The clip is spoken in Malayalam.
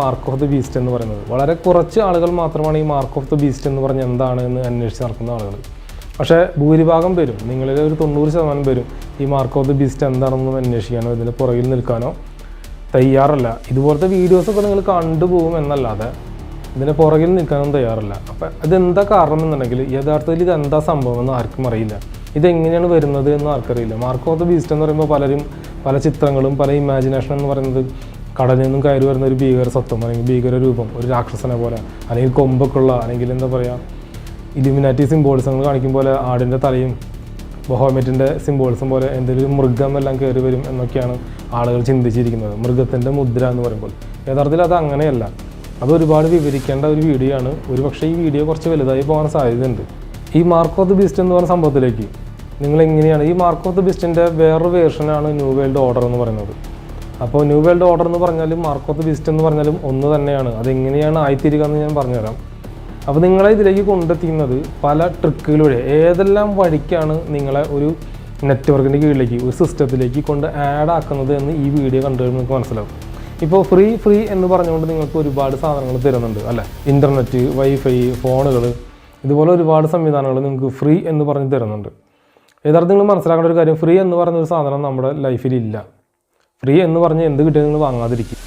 മാർക്ക് ഓഫ് ദി ബീസ്റ്റ് എന്ന് പറയുന്നത്. വളരെ കുറച്ച് ആളുകൾ മാത്രമാണ് ഈ മാർക്ക് ഓഫ് ദി ബീസ്റ്റ് എന്ന് പറഞ്ഞ് എന്താണ് എന്ന് അന്വേഷിച്ച് നടക്കുന്ന ആളുകൾ. പക്ഷേ ഭൂരിഭാഗം പേരും നിങ്ങളിൽ ഒരു തൊണ്ണൂറ് ശതമാനം പേരും ഈ മാർക്ക് ഓഫ് ദി ബീസ്റ്റ് എന്താണെന്നും അന്വേഷിക്കാനോ ഇതിന്റെ പുറകിൽ നിൽക്കാനോ തയ്യാറല്ല. ഇതുപോലത്തെ വീഡിയോസൊക്കെ നിങ്ങൾ കണ്ടുപോകും എന്നല്ലാതെ ഇതിന് പുറകിൽ നിൽക്കാനൊന്നും തയ്യാറല്ല. അപ്പം അതെന്താ കാരണം എന്നുണ്ടെങ്കിൽ യഥാർത്ഥത്തിൽ ഇത് എന്താ സംഭവം എന്ന് ആർക്കും അറിയില്ല. ഇതെങ്ങനെയാണ് വരുന്നത് എന്ന് ആർക്കറിയില്ല. മാർക്ക് ഓഫ് ദ ബീസ്റ്റ് എന്ന് പറയുമ്പോൾ പലരും പല ചിത്രങ്ങളും പല ഇമാജിനേഷൻ എന്ന് പറയുന്നത് കടലിൽ നിന്നും കയറി വരുന്ന ഒരു ഭീകര സത്വം അല്ലെങ്കിൽ ഭീകര രൂപം ഒരു രാക്ഷസനെ പോലെ അല്ലെങ്കിൽ കൊമ്പൊക്കെ ഉള്ള അല്ലെങ്കിൽ എന്താ പറയുക ഇലിമിനാറ്റി സിംബോൾസങ്ങൾ കാണിക്കും പോലെ ആടിന്റെ തലയും ബഹോമെറ്റിന്റെ സിംബോൾസും പോലെ എന്തെങ്കിലും മൃഗം എല്ലാം കയറി വരും എന്നൊക്കെയാണ് ആളുകൾ ചിന്തിച്ചിരിക്കുന്നത്. മൃഗത്തിന്റെ മുദ്ര എന്ന് പറയുമ്പോൾ. യഥാർത്ഥത്തിൽ അത് അങ്ങനെയല്ല. അത് ഒരുപാട് വിവരിക്കേണ്ട ഒരു വീഡിയോ ആണ്. ഒരു പക്ഷേ ഈ വീഡിയോ കുറച്ച് വലുതായി പോകാൻ സാധ്യതയുണ്ട്. ഈ മാർക്ക് ഓഫ് ദി ബിസ്റ്റ് എന്ന് പറഞ്ഞ സംഭവത്തിലേക്ക്. നിങ്ങൾ എങ്ങനെയാണ് ഈ മാർക്ക് ഓഫ് ദി ബിസ്റ്റിന്റെ വേറൊരു വേർഷനാണ് ന്യൂ വേൾഡ് ഓർഡർ എന്ന് പറയുന്നത്. അപ്പോൾ ന്യൂ വേൾഡ് ഓർഡർ എന്ന് പറഞ്ഞാലും മാർക്ക് ഓഫ് ദി ബിസ്റ്റ് എന്ന് പറഞ്ഞാലും ഒന്ന് തന്നെയാണ്. അതെങ്ങനെയാണ് ആയിത്തീരുക എന്ന് ഞാൻ പറഞ്ഞുതരാം. അപ്പോൾ നിങ്ങളെ ഇതിലേക്ക് കൊണ്ടെത്തിക്കുന്നത് പല ട്രിക്കുകളിലൂടെ ഏതെല്ലാം വഴിക്കാണ് നിങ്ങളെ ഒരു നെറ്റ്വർക്കിന്റെ കീഴിലേക്ക് ഒരു സിസ്റ്റത്തിലേക്ക് കൊണ്ട് ആഡ് ആക്കുന്നത് എന്ന് ഈ വീഡിയോ കണ്ടു കഴിയുമ്പോൾ നിങ്ങൾക്ക് മനസ്സിലാവും. ഇപ്പോൾ ഫ്രീ ഫ്രീ എന്ന് പറഞ്ഞുകൊണ്ട് നിങ്ങൾക്ക് ഒരുപാട് സാധനങ്ങൾ തരുന്നുണ്ട് അല്ലേ? ഇന്റർനെറ്റ് വൈഫൈ ഫോണുകൾ ഇതുപോലെ ഒരുപാട് സംവിധാനങ്ങൾ നിങ്ങൾക്ക് ഫ്രീ എന്ന് പറഞ്ഞ് തരുന്നുണ്ട്. യഥാർത്ഥം നിങ്ങൾ മനസ്സിലാക്കേണ്ട ഒരു കാര്യം ഫ്രീ എന്ന് പറയുന്ന ഒരു സാധനം നമ്മുടെ ലൈഫിലില്ല ഫ്രീ എന്ന് പറഞ്ഞ് എന്ത് കിട്ടിയാലും നിങ്ങൾ വാങ്ങാതിരിക്കും.